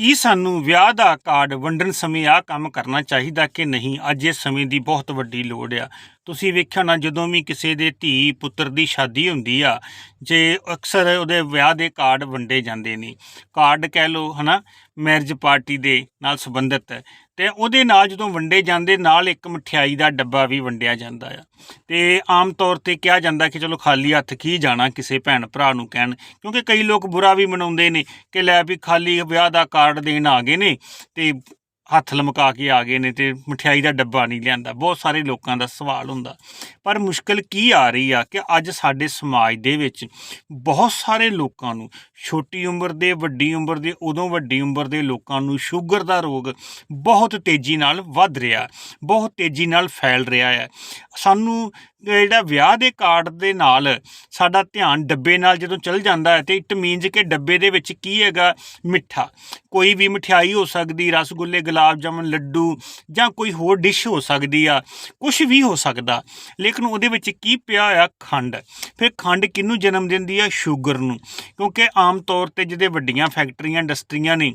ਕੀ ਸਾਨੂੰ ਵਿਆਹ ਦਾ ਕਾਰਡ ਵੰਡਣ ਸਮੇਂ ਆ ਕੰਮ ਕਰਨਾ ਚਾਹੀਦਾ ਕਿ ਨਹੀਂ? ਅੱਜ ਇਸ ਸਮੇਂ ਦੀ ਬਹੁਤ ਵੱਡੀ ਲੋੜ ਆ। ਤੁਸੀਂ ਵੇਖਿਆ ਨਾ ਜਦੋਂ ਵੀ ਕਿਸੇ ਦੇ ਧੀ ਪੁੱਤਰ ਦੀ ਸ਼ਾਦੀ ਹੁੰਦੀ ਆ, ਜੇ ਅਕਸਰ ਉਹਦੇ ਵਿਆਹ ਦੇ ਕਾਰਡ ਵੰਡੇ ਜਾਂਦੇ ਨੇ। ਕਾਰਡ ਕਹਿ ਲਓ, ਹਨਾ ਮੈਰਿਜ ਪਾਰਟੀ ਦੇ ਨਾਲ ਸੰਬੰਧਿਤ। ਤੇ ਉਹਦੇ ਨਾਲ ਜਦੋਂ ਵੰਡੇ ਜਾਂਦੇ, ਨਾਲ ਇੱਕ ਮਠਿਆਈ ਦਾ ਡੱਬਾ ਵੀ ਵੰਡਿਆ ਜਾਂਦਾ ਆ। ਤੇ ਆਮ ਤੌਰ ਤੇ ਕਿਹਾ ਜਾਂਦਾ ਕਿ ਚਲੋ ਖਾਲੀ ਹੱਥ ਕੀ ਜਾਣਾ ਕਿਸੇ ਭੈਣ ਭਰਾ ਨੂੰ ਕਹਿਣ, ਕਿਉਂਕਿ ਕਈ ਲੋਕ ਬੁਰਾ ਵੀ ਮਨਾਉਂਦੇ ਨੇ ਕਿ ਲੈ ਵੀ ਖਾਲੀ ਵਿਆਹ ਦਾ ਕਾਰਡ ਦੇਣ ਆ ਗਏ ਨੇ ਤੇ ਹੱਥ ਲਮਕਾ ਕੇ ਆ ਗਏ ਨੇ ਤੇ ਮਠਿਆਈ ਦਾ ਡੱਬਾ ਨਹੀਂ ਲਿਆਂਦਾ। ਬਹੁਤ ਸਾਰੇ ਲੋਕਾਂ ਦਾ ਸਵਾਲ ਹੁੰਦਾ। ਪਰ ਮੁਸ਼ਕਲ ਕੀ ਆ ਰਹੀ ਆ ਕਿ ਅੱਜ ਸਾਡੇ ਸਮਾਜ ਦੇ ਵਿੱਚ ਬਹੁਤ ਸਾਰੇ ਲੋਕਾਂ ਨੂੰ, ਛੋਟੀ ਉਮਰ ਦੇ, ਵੱਡੀ ਉਮਰ ਦੇ, ਉਦੋਂ ਵੱਡੀ ਉਮਰ ਦੇ ਲੋਕਾਂ ਨੂੰ ਸ਼ੂਗਰ ਦਾ ਰੋਗ ਬਹੁਤ ਤੇਜ਼ੀ ਨਾਲ ਵੱਧ ਰਿਹਾ, ਬਹੁਤ ਤੇਜ਼ੀ ਨਾਲ ਫੈਲ ਰਿਹਾ ਹੈ ਸਾਨੂੰ ਜਿਹੜਾ ਵਿਆਹ ਦੇ ਕਾਰਡ ਦੇ ਨਾਲ ਸਾਡਾ ਧਿਆਨ ਡੱਬੇ ਨਾਲ ਜਦੋਂ ਚੱਲ ਜਾਂਦਾ ਹੈ ਤੇ ਇਟ ਮੀਨਸ ਕਿ ਡੱਬੇ ਦੇ ਵਿੱਚ ਕੀ ਹੈਗਾ? ਮਿੱਠਾ। ਕੋਈ ਵੀ ਮਠਿਆਈ ਹੋ ਸਕਦੀ, ਰਸਗੁੱਲੇ ਗੁਲਾਬ ਗੁਲਾਬ ਜਾਮਨ, ਲੱਡੂ ਜਾਂ ਕੋਈ ਹੋਰ ਡਿਸ਼ ਹੋ ਸਕਦੀ ਆ ਕੁਝ ਵੀ ਹੋ ਸਕਦਾ। ਲੇਕਿਨ ਉਹਦੇ ਵਿੱਚ ਕੀ ਪਿਆ ਆ ਖੰਡ? ਫਿਰ ਖੰਡ ਕਿਹਨੂੰ ਜਨਮ ਦਿੰਦੀ ਆ? ਸ਼ੂਗਰ ਨੂੰ। ਕਿਉਂਕਿ ਆਮ ਤੌਰ ਤੇ ਜਿਹਦੇ ਵੱਡੀਆਂ ਫੈਕਟਰੀਆਂ ਇੰਡਸਟਰੀਆਂ ਨੇ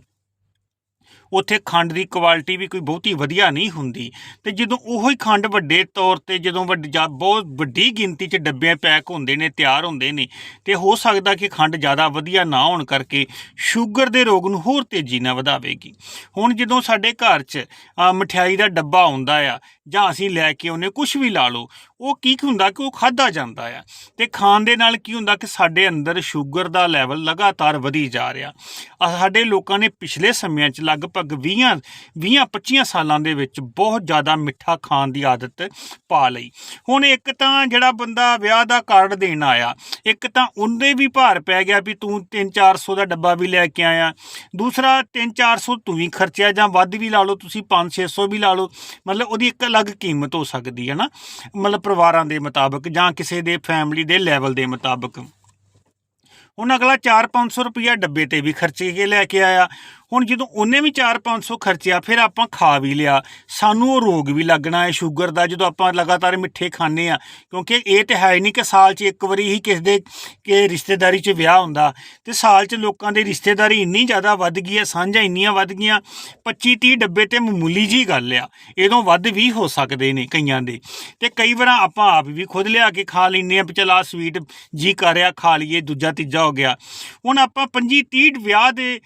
ਉੱਥੇ ਖੰਡ ਦੀ ਕੁਆਲਿਟੀ ਵੀ ਕੋਈ ਬਹੁਤੀ ਵਧੀਆ ਨਹੀਂ ਹੁੰਦੀ। ਤੇ ਜਦੋਂ ਉਹੋ ਹੀ ਖੰਡ ਵੱਡੇ ਤੌਰ ਤੇ ਜਦੋਂ ਵੱਡੀ ਬਹੁਤ ਵੱਡੀ ਗਿਣਤੀ 'ਚ ਡੱਬਿਆਂ ਪੈਕ ਹੁੰਦੇ ਨੇ, ਤਿਆਰ ਹੁੰਦੇ ਨੇ, ਤੇ ਹੋ ਸਕਦਾ ਕਿ ਖੰਡ ਜ਼ਿਆਦਾ ਵਧੀਆ ਨਾ ਹੋਣ ਕਰਕੇ ਸ਼ੂਗਰ ਦੇ ਰੋਗ ਨੂੰ ਹੋਰ ਤੇਜ਼ੀ ਨਾਲ ਵਧਾਵੇਗੀ। ਹੁਣ ਜਦੋਂ ਸਾਡੇ ਘਰ 'ਚ ਮਠਿਆਈ ਦਾ ਡੱਬਾ ਆਉਂਦਾ ਆ, ਜਾਂ ਅਸੀਂ ਲੈ ਕੇ ਉਹਨੇ ਕੁਝ ਵੀ ਲਾ ਲਓ ਉਹ ਕੀ ਹੁੰਦਾ ਕਿ ਉਹ ਖਾਦਾ ਜਾਂਦਾ ਆ। ਤੇ ਖਾਣ ਦੇ ਨਾਲ ਕੀ ਹੁੰਦਾ ਕਿ ਸਾਡੇ ਅੰਦਰ ਸ਼ੂਗਰ ਦਾ ਲੈਵਲ ਲਗਾਤਾਰ ਵਧੀ ਜਾ ਰਿਹਾ। ਸਾਡੇ ਲੋਕਾਂ ਨੇ ਪਿਛਲੇ ਸਮਿਆਂ 'ਚ ਲਗਭਗ 20 20 25 ਸਾਲਾਂ ਦੇ ਵਿੱਚ ਬਹੁਤ ਜ਼ਿਆਦਾ ਮਿੱਠਾ ਖਾਣ ਦੀ ਆਦਤ ਪਾ ਲਈ। ਹੁਣ ਇੱਕ ਤਾਂ ਜਿਹੜਾ ਬੰਦਾ ਵਿਆਹ ਦਾ ਕਾਰਡ ਦੇਣ ਆਇਆ, ਇੱਕ ਤਾਂ ਉਹਦੇ ਵੀ ਭਾਰ ਪੈ ਗਿਆ ਵੀ ਤੂੰ 3-400 ਦਾ ਡੱਬਾ ਵੀ ਲੈ ਕੇ ਆਇਆ। ਦੂਸਰਾ 3-400 ਤੂੰ ਵੀ ਖਰਚਿਆ ਜਾਂ ਵੱਧ ਵੀ ਲਾ ਲਓ, ਤੁਸੀਂ 5-600 ਵੀ ਲਾ ਲਓ। ਮਤਲਬ ਉਹਦੀ ਇੱਕ ਅਲੱਗ ਕੀਮਤ ਹੋ ਸਕਦੀ ਹੈ ਨਾ। ਮਤਲਬ ਪਰਿਵਾਰਾਂ ਦੇ ਮੁਤਾਬਕ ਜਾਂ ਕਿਸੇ ਦੇ ਫੈਮਿਲੀ ਦੇ ਲੈਵਲ ਦੇ ਮੁਤਾਬਕ। ਹੁਣ ਅਗਲਾ 4-500 ਰੁਪਇਆ ਡੱਬੇ ਤੇ ਵੀ ਖਰਚੇ ਕੇ ਲੈ ਕੇ ਆਇਆ। ਹੁਣ ਜਦੋਂ ਉਹਨੇ ਵੀ 4-500 ਖਰਚਿਆ, ਫਿਰ ਆਪਾਂ ਖਾ ਵੀ ਲਿਆ। ਸਾਨੂੰ ਉਹ ਰੋਗ ਵੀ ਲੱਗਣਾ ਹੈ, ਸ਼ੂਗਰ ਦਾ, ਜਦੋਂ ਆਪਾਂ ਲਗਾਤਾਰ ਮਿੱਠੇ ਖਾਂਦੇ ਆ ਕਿਉਂਕਿ ਇਹ ਤੇ ਹੈ ਹੀ ਨਹੀਂ ਕਿ ਸਾਲ 'ਚ ਇੱਕ ਵਾਰੀ ਹੀ ਕਿਸੇ ਦੇ ਕਿ ਰਿਸ਼ਤੇਦਾਰੀ 'ਚ ਵਿਆਹ ਹੁੰਦਾ। ਤੇ ਸਾਲ 'ਚ ਲੋਕਾਂ ਦੀ ਰਿਸ਼ਤੇਦਾਰੀ ਇੰਨੀ ਜ਼ਿਆਦਾ ਵੱਧ ਗਈ ਹੈ, ਸਾਂਝਾਂ ਇੰਨੀਆਂ ਵੱਧ ਗਈਆਂ 25-30 ਡੱਬੇ ਤੇ ਮਾਮੂਲੀ ਜੀ ਗੱਲ ਆ। ਇਦੋਂ ਵੱਧ ਵੀ ਹੋ ਸਕਦੇ ਨੇ ਕਈਆਂ ਦੇ। ਤੇ ਕਈ ਵਾਰ ਆਪਾਂ ਆਪ ਵੀ ਖੁਦ ਲਿਆ ਕੇ ਖਾ ਲੈਂਦੇ ਆ ਵੀ ਚਲ ਆ ਸਵੀਟ ਜੀ ਕਰ ਰਿਹਾ, ਖਾ ਲਈਏ, ਦੂਜਾ ਤੀਜਾ ਹੋ ਗਿਆ। ਹੁਣ ਆਪਾਂ 25-30 ਵਿਆਹ ਦੇ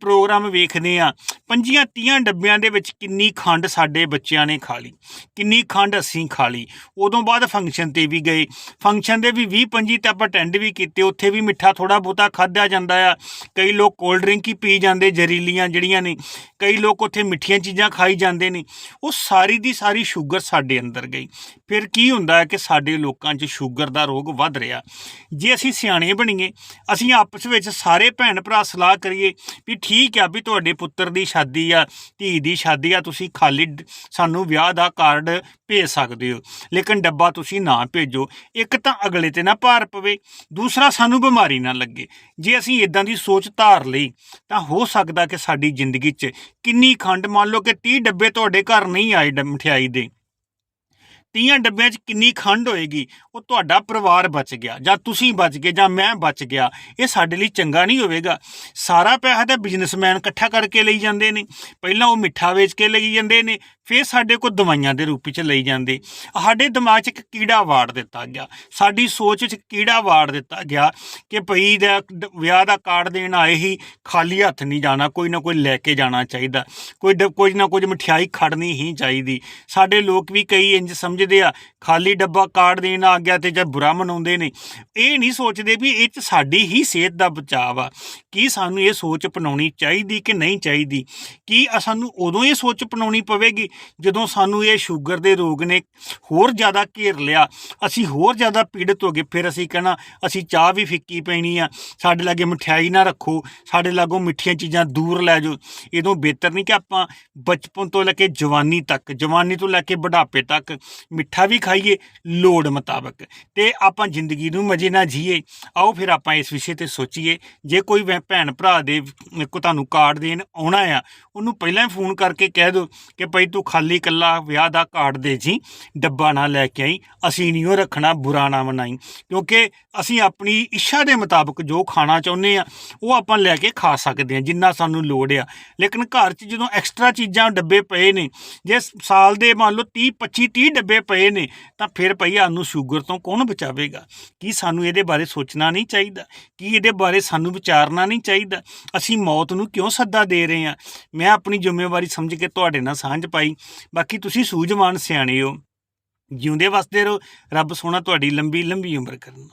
ਪ੍ਰੋਗਰਾਮ ਵੇਖਦੇ ਆ ਪੰਜੀਆਂ ਤੀਆਂ ਡੱਬਿਆਂ ਦੇ ਵਿੱਚ ਕਿੰਨੀ ਖੰਡ ਸਾਡੇ ਬੱਚਿਆਂ ਨੇ ਖਾ ਲਈ, ਕਿੰਨੀ ਖੰਡ ਅਸੀਂ ਖਾ ਲਈ। ਉਦੋਂ ਬਾਅਦ ਫੰਕਸ਼ਨ ਤੇ ਵੀ ਗਏ। ਫੰਕਸ਼ਨ ਦੇ ਵੀ 20 25 ਤੇ ਆਪਾਂ ਅਟੈਂਡ ਵੀ ਕੀਤੇ। ਉੱਥੇ ਵੀ ਮਿੱਠਾ ਥੋੜਾ ਬਹੁਤਾ ਖਾਧਾ ਜਾਂਦਾ ਆ। ਕਈ ਲੋਕ ਕੋਲਡ ਡਰਿੰਕ ਹੀ ਪੀ ਜਾਂਦੇ, ਜ਼ਹਿਰੀਲੀਆਂ ਜਿਹੜੀਆਂ ਨੇ। ਕਈ ਲੋਕ ਉੱਥੇ ਮਿੱਠੀਆਂ ਚੀਜ਼ਾਂ ਖਾਈ ਜਾਂਦੇ ਨੇ। ਉਹ ਸਾਰੀ ਦੀ ਸਾਰੀ ਸ਼ੂਗਰ ਸਾਡੇ ਅੰਦਰ ਗਈ। ਫਿਰ ਕੀ ਹੁੰਦਾ ਹੈ ਕਿ ਸਾਡੇ ਲੋਕਾਂ 'ਚ ਸ਼ੂਗਰ ਦਾ ਰੋਗ ਵੱਧ ਰਿਹਾ। ਜੇ ਅਸੀਂ ਸਿਆਣੇ ਬਣੀਏ, ਅਸੀਂ ਆਪਸ ਵਿੱਚ ਸਾਰੇ ਭੈਣ ਭਰਾ ਸਲਾਹ ਕਰੀਏ ਵੀ ਠੀਕ ਆ ਵੀ ਤੁਹਾਡੇ ਪੁੱਤਰ ਦੀ ਸ਼ਾਦੀ ਆ, ਧੀ ਦੀ ਸ਼ਾਦੀ ਆ, ਤੁਸੀਂ ਖਾਲੀ ਸਾਨੂੰ ਵਿਆਹ ਦਾ ਕਾਰਡ ਭੇਜ ਸਕਦੇ ਹੋ। ਲੇਕਿਨ ਡੱਬਾ ਤੁਸੀਂ ਨਾ ਭੇਜੋ। ਇੱਕ ਤਾਂ ਅਗਲੇ ਤੇ ਨਾ ਭਾਰ ਪਵੇ, ਦੂਸਰਾ ਸਾਨੂੰ ਬਿਮਾਰੀ ਨਾ ਲੱਗੇ। ਜੇ ਅਸੀਂ ਇਦਾਂ ਦੀ ਸੋਚ ਧਾਰ ਲਈ, ਤਾਂ ਹੋ ਸਕਦਾ ਕਿ ਸਾਡੀ ਜ਼ਿੰਦਗੀ 'ਚ ਕਿੰਨੀ ਖੰਡ ਮੰਨ ਲਓ ਕਿ 30 ਡੱਬੇ ਤੁਹਾਡੇ ਘਰ ਨਹੀਂ ਆਏ ਡ- ਮਠਿਆਈ ਦੇ। ਤੀਆਂ ਡੱਬਿਆਂ 'ਚ ਕਿੰਨੀ ਖੰਡ ਹੋਏਗੀ, ਉਹ ਤੁਹਾਡਾ ਪਰਿਵਾਰ ਬਚ ਗਿਆ, ਜਾਂ ਤੁਸੀਂ ਬਚ ਗਏ, ਜਾਂ ਮੈਂ ਬਚ ਗਿਆ, ਇਹ ਸਾਡੇ ਲਈ ਚੰਗਾ ਨਹੀਂ ਹੋਵੇਗਾ। ਸਾਰਾ ਪੈਸਾ ਤਾਂ ਬਿਜ਼ਨਸਮੈਨ ਇਕੱਠਾ ਕਰਕੇ ਲਈ ਜਾਂਦੇ ਨੇ, ਪਹਿਲਾਂ ਉਹ ਮਿੱਠਾ ਵੇਚ ਕੇ ਲਈ ਜਾਂਦੇ ਨੇ ਫਿਰ ਸਾਡੇ ਕੋਲ ਦਵਾਈਆਂ ਦੇ ਰੂਪ ਵਿੱਚ ਲਈ ਜਾਂਦੇ। ਸਾਡੇ ਦਿਮਾਗ 'ਚ ਇੱਕ ਕੀੜਾ ਵਾੜ ਦਿੱਤਾ ਗਿਆ। ਸਾਡੀ ਸੋਚ 'ਚ ਕੀੜਾ ਵਾੜ ਦਿੱਤਾ ਗਿਆ ਕਿ ਭਈ ਦਾ ਡ- ਵਿਆਹ ਦਾ ਕਾਰਡ ਦੇਣ ਆਏ ਹੀ ਖਾਲੀ ਹੱਥ ਨਹੀਂ ਜਾਣਾ, ਕੋਈ ਨਾ ਕੋਈ ਲੈ ਕੇ ਜਾਣਾ ਚਾਹੀਦਾ। ਕੋਈ ਡ- ਕੁਝ ਨਾ ਕੁਝ ਮਠਿਆਈ ਖੜਨੀ ਹੀ ਚਾਹੀਦੀ। ਸਾਡੇ ਲੋਕ ਵੀ ਕਈ ਇੰਜ ਸਮਝਦੇ ਆ, ਖਾਲੀ ਡੱਬਾ ਕਾਰਡ ਦੇਣ ਆ ਗਿਆ ਤੇ ਜਦ ਬੁਰਾ ਮਨਾਉਂਦੇ ਨੇ। ਇਹ ਨਹੀਂ ਸੋਚਦੇ ਵੀ ਇਹ 'ਚ ਸਾਡੀ ਹੀ ਸਿਹਤ ਦਾ ਬਚਾਅ ਆ। ਕੀ ਸਾਨੂੰ ਇਹ ਸੋਚ ਅਪਣਾਉਣੀ ਚਾਹੀਦੀ ਕਿ ਨਹੀਂ ਚਾਹੀਦੀ? ਕੀ ਸਾਨੂੰ ਉਦੋਂ ਇਹ ਸੋਚ ਅਪਣਾਉਣੀ ਪਵੇਗੀ ਜਦੋਂ ਸਾਨੂੰ ਇਹ ਸ਼ੂਗਰ ਦੇ ਰੋਗ ਨੇ ਹੋਰ ਜ਼ਿਆਦਾ ਘੇਰ ਲਿਆ, ਅਸੀਂ ਹੋਰ ਜ਼ਿਆਦਾ ਪੀੜਤ ਹੋ ਗਏ, ਫਿਰ ਅਸੀਂ ਕਹਿਣਾ, ਅਸੀਂ ਚਾਹ ਵੀ ਫਿੱਕੀ ਪੈਣੀ ਆ, ਸਾਡੇ ਲਾਗੇ ਮਠਿਆਈ ਨਾ ਰੱਖੋ, ਸਾਡੇ ਲਾਗੋਂ ਮਿੱਠੀਆਂ ਚੀਜ਼ਾਂ ਦੂਰ ਲੈ ਜਾਓ। ਇਦੋਂ ਬਿਹਤਰ ਨਹੀਂ ਕਿ ਆਪਾਂ ਬਚਪਨ ਤੋਂ ਲੈ ਕੇ ਜਵਾਨੀ ਤੱਕ, ਜਵਾਨੀ ਤੋਂ ਲੈ ਕੇ ਬੁਢਾਪੇ ਤੱਕ ਮਿੱਠਾ ਵੀ ਖਾਈਏ, ਲੋੜ ਮੁਤਾਬਕ। ਤੇ ਆਪਾਂ ਜ਼ਿੰਦਗੀ ਨੂੰ ਮਜ਼ੇ ਨਾਲ ਜੀਏ। ਆਓ ਫਿਰ ਆਪਾਂ ਇਸ ਵਿਸ਼ੇ ਤੇ ਸੋਚੀਏ। ਜੇ ਕੋਈ ਭੈਣ ਭਰਾ ਦੇ ਕੋ ਤੁਹਾਨੂੰ ਕਾਰਡ ਦੇਣ ਆਉਣਾ ਆ, ਉਹਨੂੰ ਪਹਿਲਾਂ ਹੀ ਫੋਨ ਕਰਕੇ ਕਹਿ ਦਿਓ ਕਿ ਭਾਈ ਤੂੰ ਖਾਲੀ ਇਕੱਲਾ ਵਿਆਹ ਦਾ ਕਾਰਡ ਦੇ ਜੀ, ਡੱਬਾ ਨਾ ਲੈ ਕੇ ਆਈ, ਅਸੀਂ ਨਹੀਂ ਉਹ ਰੱਖਣਾ, ਬੁਰਾ ਨਾ ਮਨਾਈ। ਕਿਉਂਕਿ ਅਸੀਂ ਆਪਣੀ ਇੱਛਾ ਦੇ ਮੁਤਾਬਕ ਜੋ ਖਾਣਾ ਚਾਹੁੰਦੇ ਆ ਉਹ ਆਪਾਂ ਲੈ ਕੇ ਖਾ ਸਕਦੇ ਆ ਜਿੰਨਾ ਸਾਨੂੰ ਲੋੜ ਆ। ਲੇਕਿਨ ਘਰ 'ਚ ਜਦੋਂ ਐਕਸਟਰਾ ਚੀਜ਼ਾਂ ਡੱਬੇ ਪਏ ਨੇ, ਜੇ ਸਾਲ ਦੇ ਮੰਨ ਲਓ 30 25 30 ਡੱਬੇ ਪਏ ਨੇ, ਤਾਂ ਫਿਰ ਭਈ ਸਾਨੂੰ ਸ਼ੂਗਰ ਤੋਂ ਕੌਣ ਬਚਾਵੇਗਾ? ਕੀ ਸਾਨੂੰ ਇਹਦੇ ਬਾਰੇ ਸੋਚਣਾ ਨਹੀਂ ਚਾਹੀਦਾ? ਕੀ ਇਹਦੇ ਬਾਰੇ ਸਾਨੂੰ ਵਿਚਾਰਨਾ ਨਹੀਂ ਚਾਹੀਦਾ? ਅਸੀਂ ਮੌਤ ਨੂੰ ਕਿਉਂ ਸੱਦਾ ਦੇ ਰਹੇ ਹਾਂ? ਮੈਂ ਆਪਣੀ ਜ਼ਿੰਮੇਵਾਰੀ ਸਮਝ ਕੇ ਤੁਹਾਡੇ ਨਾਲ ਸਾਂਝ ਪਾਈ। ਬਾਕੀ ਤੁਸੀਂ ਸੂਝਵਾਨ ਸਿਆਣੇ ਹੋ। ਜਿਉਂਦੇ ਵਸਦੇ ਰਹੋ। ਰੱਬ ਸੋਹਣਾ ਤੁਹਾਡੀ ਲੰਬੀ ਲੰਬੀ ਉਮਰ ਕਰਨ।